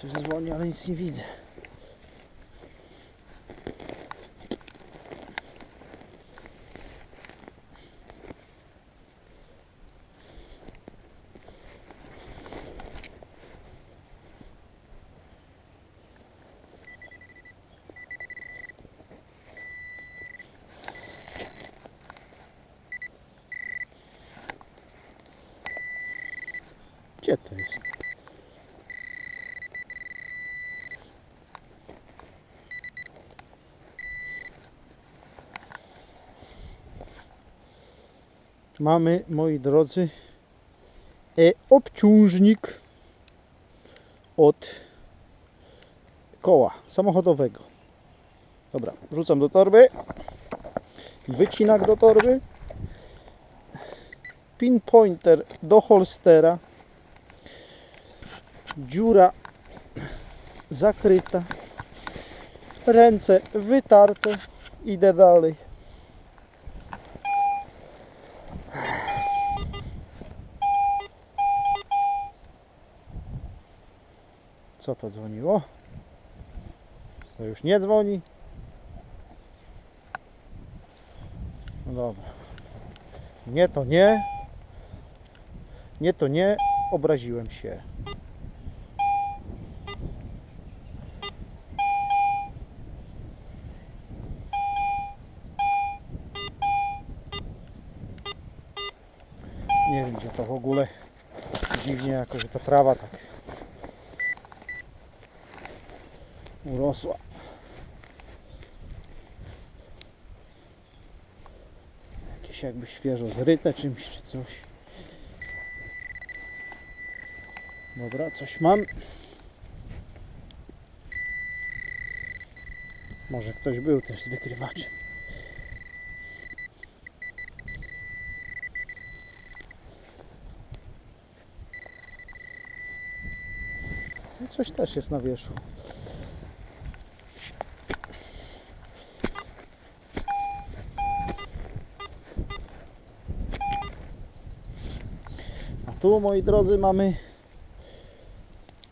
Coś dzwoni, ale nic nie widzę. Gdzie to jest? Mamy, moi drodzy, e, obciążnik od koła samochodowego. Dobra, wrzucam do torby. Wycinak do torby. Pinpointer do holstera. Dziura zakryta. Ręce wytarte. Idę dalej. Co to dzwoniło? To już nie dzwoni. No dobra. Nie to nie. Nie to nie. Obraziłem się. Nie wiem gdzie to w ogóle dziwnie jako, że ta trawa tak urosła. Jakieś jakby świeżo zryte czymś czy coś. Dobra, coś mam. Może ktoś był też z wykrywaczem. I coś też jest na wierzchu. Tu, moi drodzy, mamy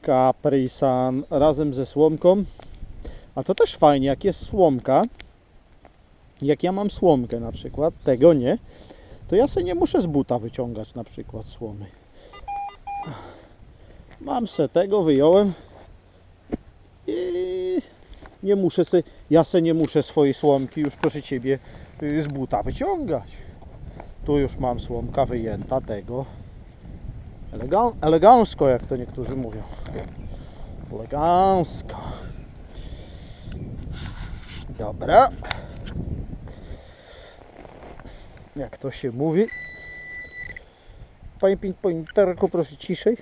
kaprisan razem ze słomką. A to też fajnie, jak jest słomka. Jak ja mam słomkę na przykład, tego nie, to ja sobie nie muszę z buta wyciągać na przykład słomy. Mam se tego, wyjąłem i nie muszę se, ja se nie muszę swojej słomki już proszę Ciebie y, z buta wyciągać. Tu już mam słomka wyjęta tego. Elegan, elegancko, jak to niektórzy mówią. Elegancko. Dobra. Jak to się mówi? Panie pinpointerku, proszę ciszej.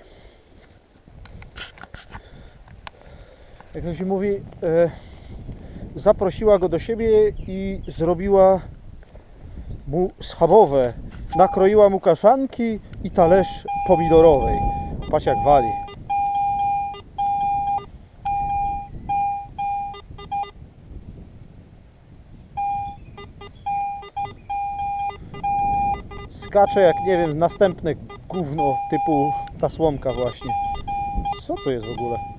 Jak to się mówi, e, zaprosiła go do siebie i zrobiła mu schabowe. Nakroiła mu kaszanki i talerz pomidorowej. Patrz jak wali. Skacze jak nie wiem, następne gówno typu ta słomka właśnie. Co to jest w ogóle?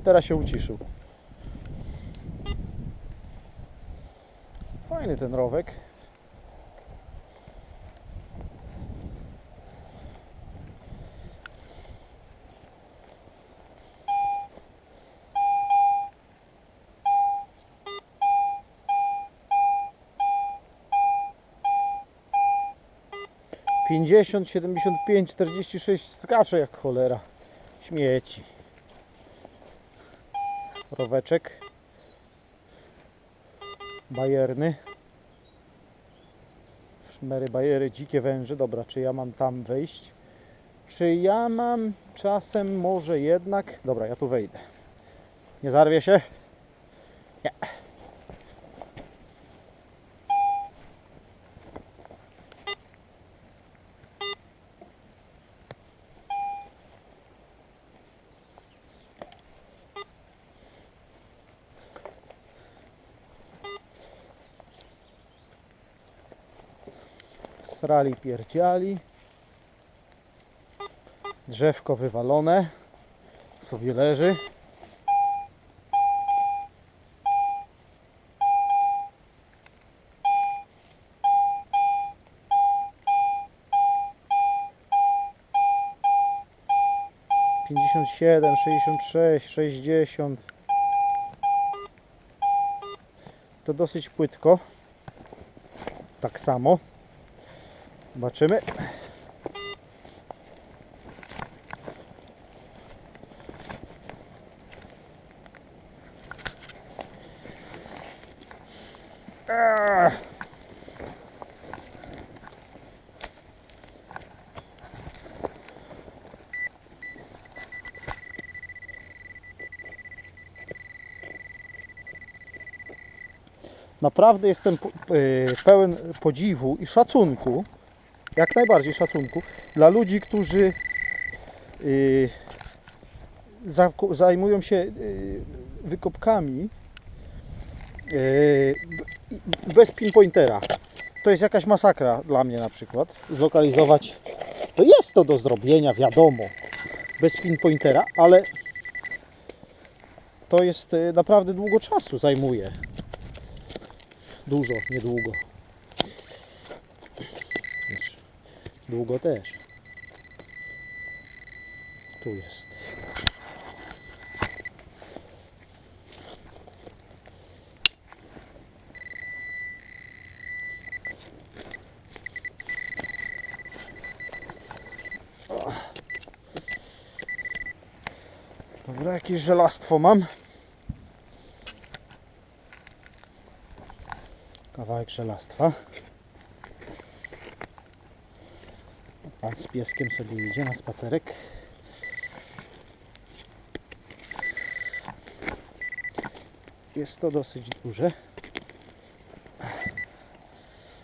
Teraz się uciszył. Fajny ten rowek. Pięćdziesiąt, siedemdziesiąt pięć, czterdzieści sześć skacze jak cholera. Śmieci. Roweczek. Bajerny. Szmery, bajery, dzikie węże. Dobra, czy ja mam tam wejść? Czy ja mam czasem może jednak... Dobra, ja tu wejdę. Nie zarwie się? Nie. Srali pierdziali. Drzewko wywalone. Sobie leży. Pięćdziesiąt siedem, sześćdziesiąt sześć, sześćdziesiąt. To dosyć płytko. Tak samo. Zobaczymy. Naprawdę jestem y, pełen podziwu i szacunku, jak najbardziej szacunku, dla ludzi, którzy y, zajmują się y, wykopkami y, bez pinpointera. To jest jakaś masakra dla mnie na przykład. Zlokalizować. To jest to do zrobienia, wiadomo, bez pinpointera, ale to jest naprawdę długo czasu zajmuje. Dużo, niedługo. Długo też. Tu jest. O. Dobra, jakieś żelastwo mam. Kawałek żelastwa. Pan z pieskiem sobie idzie na spacerek. Jest to dosyć duże.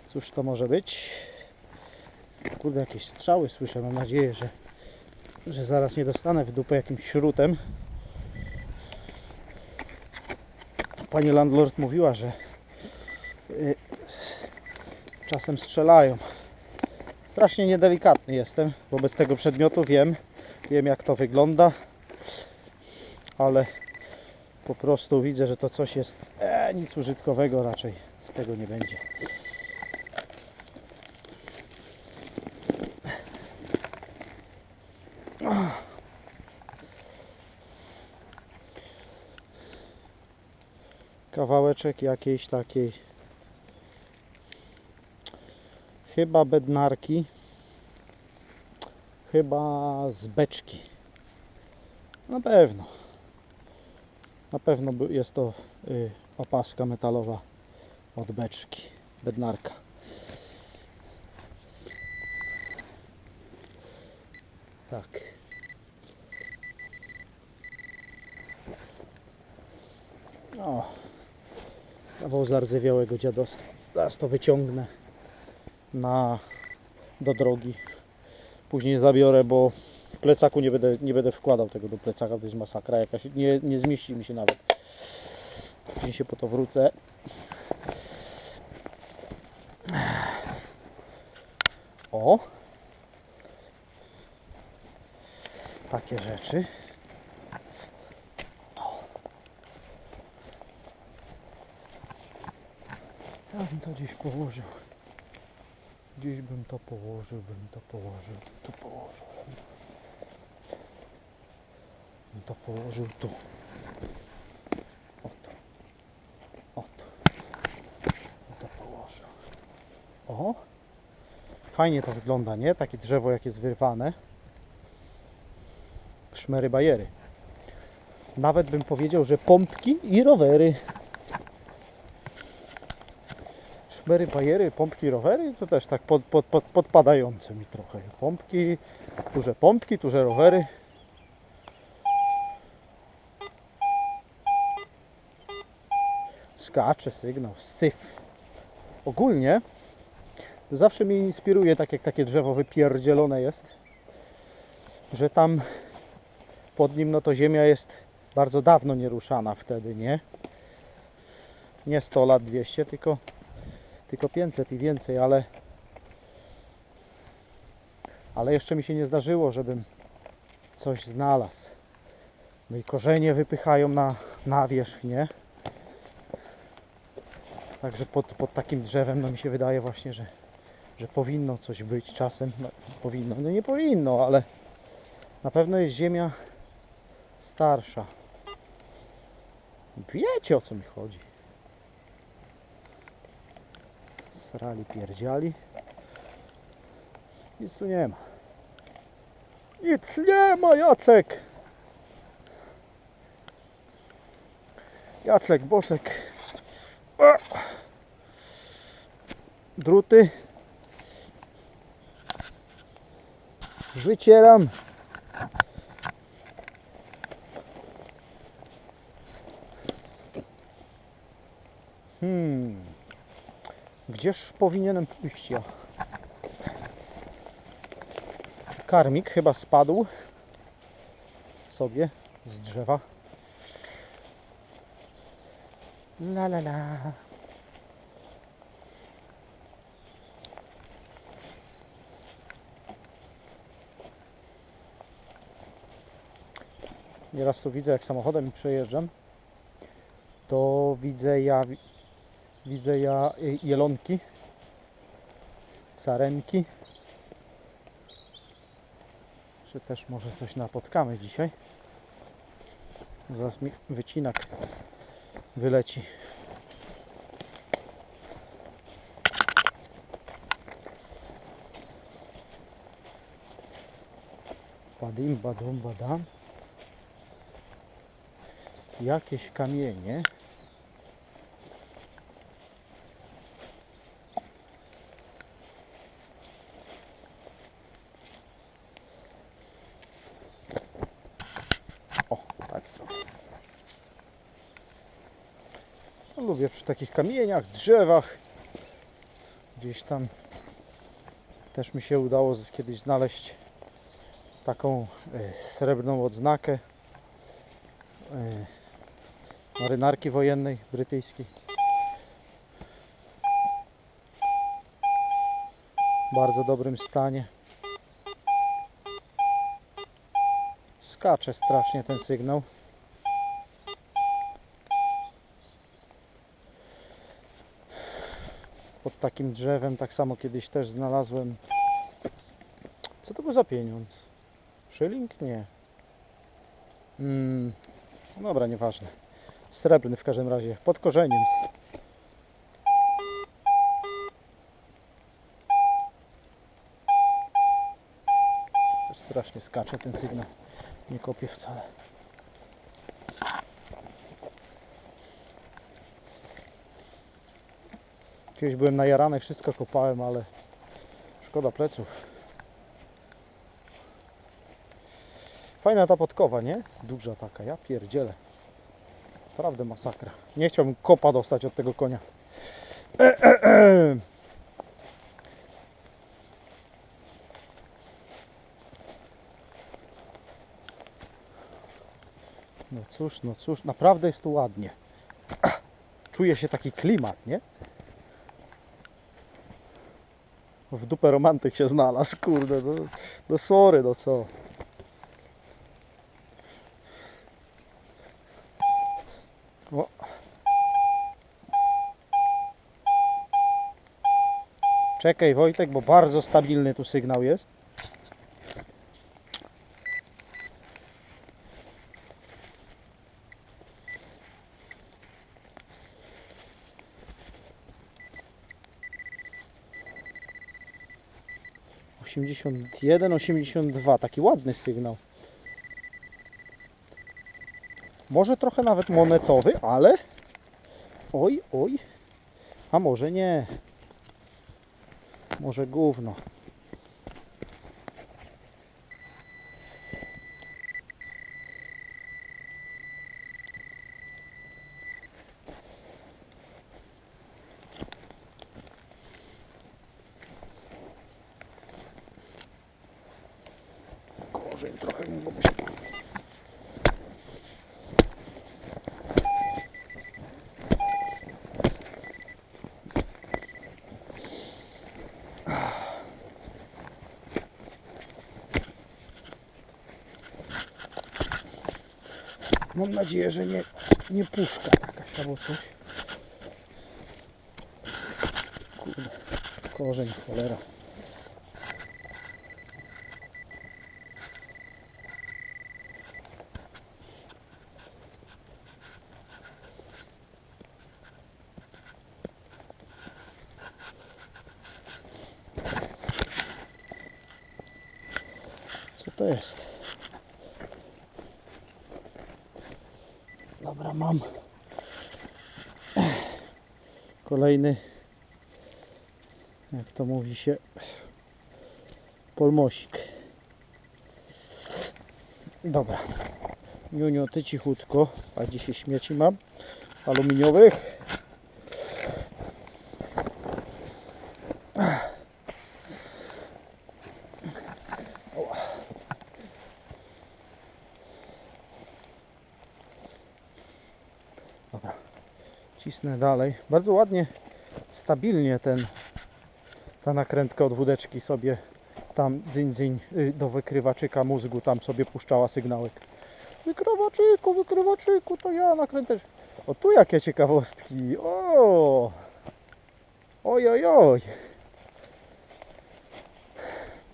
Cóż to może być? Kurde, jakieś strzały słyszę. Mam nadzieję, że, że zaraz nie dostanę w dupę jakimś śrutem. Pani landlord mówiła, że y, czasem strzelają. Strasznie niedelikatny jestem wobec tego przedmiotu, wiem, wiem jak to wygląda, ale po prostu widzę, że to coś jest e, nic użytkowego raczej z tego nie będzie. Kawałeczek jakiejś takiej chyba bednarki. Chyba z beczki. Na pewno. Na pewno jest to y, opaska metalowa od beczki. Bednarka. Tak. O kawał zardzewiałego dziadostwa. Zaraz to wyciągnę na, do drogi. Później zabiorę, bo w plecaku nie będę, nie będę wkładał tego do plecaka, to jest masakra jakaś. Nie, nie zmieści mi się nawet. Później się po to wrócę. O! Takie rzeczy. Ja bym to gdzieś położył. Gdzieś bym to położył, bym to położył, tu położył. Bym to położył tu. O tu. O tu. Bym to położył. O! Fajnie to wygląda, nie? Takie drzewo jak jest wyrwane. Szmery bajery. Nawet bym powiedział, że pompki i rowery. Szmery, bajery, pompki, rowery, to też tak pod, pod, pod, podpadające mi trochę. Pompki, duże pompki, duże rowery. Skacze sygnał, syf. Ogólnie zawsze mnie inspiruje, tak jak takie drzewo wypierdzielone jest, że tam pod nim no to ziemia jest bardzo dawno nieruszana wtedy, nie? Nie 100 lat, 200, tylko tylko 500 i więcej, ale ale jeszcze mi się nie zdarzyło, żebym coś znalazł. No i korzenie wypychają na, na wierzch, nie? Także pod, pod takim drzewem, no mi się wydaje właśnie, że, że powinno coś być czasem. No, powinno, no nie powinno, ale na pewno jest ziemia starsza. Wiecie o co mi chodzi. Srali, pierdziali. Nic tu nie ma. Nic nie ma, Jacek! Jacek, Bosek. Druty. Wycieram. Gdzież powinienem pójść ja? Karmik chyba spadł sobie z drzewa. La la la. Nieraz tu widzę, jak samochodem przejeżdżam, to widzę ja, widzę ja y, jelonki, sarenki. Czy też może coś napotkamy dzisiaj? Zaraz mi wycinak wyleci. Badim, badum, badam. Jakieś kamienie. Lubię przy takich kamieniach, drzewach. Gdzieś tam też mi się udało kiedyś znaleźć taką e, srebrną odznakę e, marynarki wojennej brytyjskiej. W bardzo dobrym stanie. Skacze strasznie ten sygnał. Takim drzewem tak samo kiedyś też znalazłem. Co to był za pieniądz? Szyling? Nie. Mm, dobra, nieważne. Srebrny w każdym razie, pod korzeniem. Strasznie skacze ten sygnał. Nie kopię wcale. Kiedyś byłem najarany, wszystko kopałem, ale szkoda pleców. Fajna ta podkowa, nie? Duża taka, ja pierdzielę. Naprawdę masakra. Nie chciałbym kopa dostać od tego konia. No cóż, no cóż, naprawdę jest tu ładnie. Czuje się taki klimat, nie? W dupę romantyk się znalazł, kurde, no, no sorry, no co. O. Czekaj Wojtek, bo bardzo stabilny tu sygnał jest. Osiemdziesiąt jeden, osiemdziesiąt dwa, taki ładny sygnał. Może trochę nawet monetowy, ale oj, oj, a może nie. Może gówno. Może trochę go muszę Mam nadzieję, że nie, nie puszka jakaś albo coś. Kurde, korzeń, cholera. Jest? Dobra, mam. Kolejny, jak to mówi się, polmosik. Dobra. Juniu, ty cichutko. A dzisiaj śmieci mam aluminiowych. Dalej. Bardzo ładnie, stabilnie ten ta nakrętka od wódeczki sobie tam dzyń dzyń y, do wykrywaczyka mózgu tam sobie puszczała sygnałek. Wykrywaczyku, wykrywaczyku, to ja nakrętę. O tu jakie ciekawostki. O! Oj, oj, oj.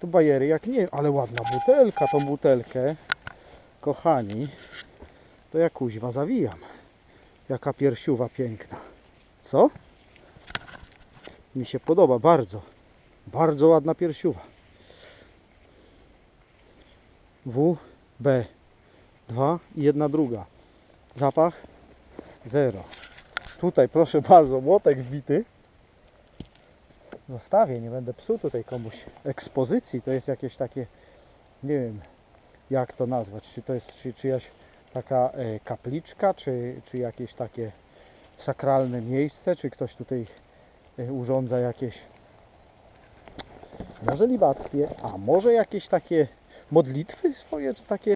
Tu bajery jak nie, ale ładna butelka, tą butelkę. Kochani, to ja kuźwa zawijam. Jaka piersiuwa piękna. Co? Mi się podoba bardzo. Bardzo ładna piersiuwa. W, B. Dwa i jedna druga. Zapach? Zero. Tutaj proszę bardzo, młotek wbity. Zostawię, nie będę psuł tutaj komuś ekspozycji. To jest jakieś takie, nie wiem jak to nazwać. Czy to jest czy, czyjaś taka e, kapliczka, czy, czy jakieś takie sakralne miejsce, czy ktoś tutaj e, urządza jakieś może libacje, a może jakieś takie modlitwy swoje, czy takie